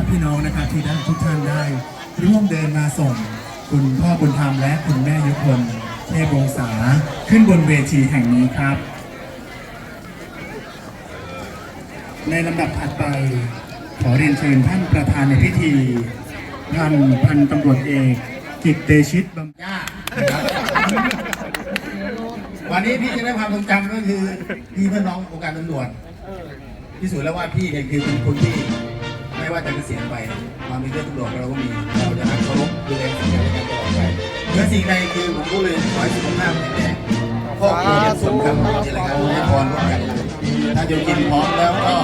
ติพี่น้องนะครับที่ได้ทุกท่านได้ ร่วมเดินมาส่งคุณพ่อบุญธรรมและคุณแม่ยุพลเทพวงศาขึ้นบนเวทีแห่งนี้ครับ ในลำดับถัดไป ขอเรียนเชิญท่านประธานในพิธีท่านพันตำรวจเอกกิตเตชิตบำยาวันนี้พี่จะได้ความทรงจำก็คือพี่เพื่อนน้ององค์การตำรวจพิสูจน์แล้วว่าพี่เนี่ยคือเป็นคนที่ ว่าจะเกษียณไป ความเป็นเรื่องตำรวจเราก็มี เราจะรักเคารพดูแลสิ่งในการตลอดไปเมื่อสิ่งใดคือผมรู้เลยขอให้สุขภาพแข็งแรงครอบครัวเป็นสมครับที่รายการให้พรร่วมกันถ้าโยกินพร้อมแล้วก็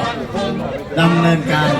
ดำเนินการ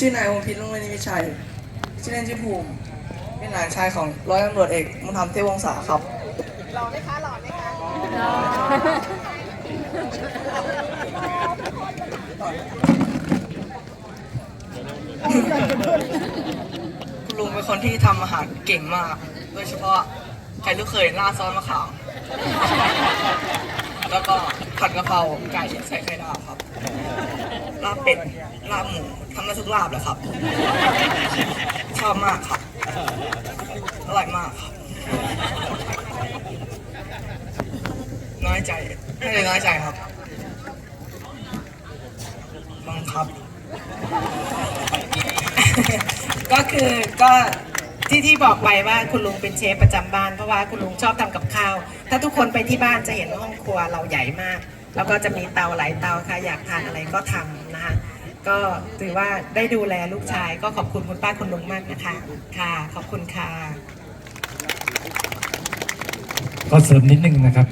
ชื่อนายองค์พิษลุงเวนิวิชัย ชื่อเล่นชื่อภูมิ เป็นหลานชายของร้อยตำรวจเอกมุธธรรมเทพวงศาครับคุณลุงเป็นคนที่ทำอาหารเก่งมาก โดยเฉพาะไข่ลูกเขยราดซอสมะขามแล้วก็ ผัดกะเพราไก่ใส่ไข่ดาวครับ ลาบเป็ด ลาบหมูทำได้ทุกลาบเลยครับ ชอบมากครับ อร่อยมากครับ น้อยใจ ไม่ได้น้อยใจครับบังคับ ก็คือก็ ที่ที่บอกไปว่าคุณลุงเป็นเชฟประจำบ้านเพราะว่าคุณลุงชอบทำกับข้าว ถ้าทุกคนไปที่บ้านจะเห็นห้องครัวเราใหญ่มาก แล้วก็จะมีเตาหลายเตาค่ะ อยากทานอะไรก็ทำนะคะก็ถือว่าได้ดูแลลูกชาย ก็ขอบคุณคุณป้าคุณลุงมากนะคะ ค่ะ ขอบคุณค่ะก็เสริมนิดนึงนะครับ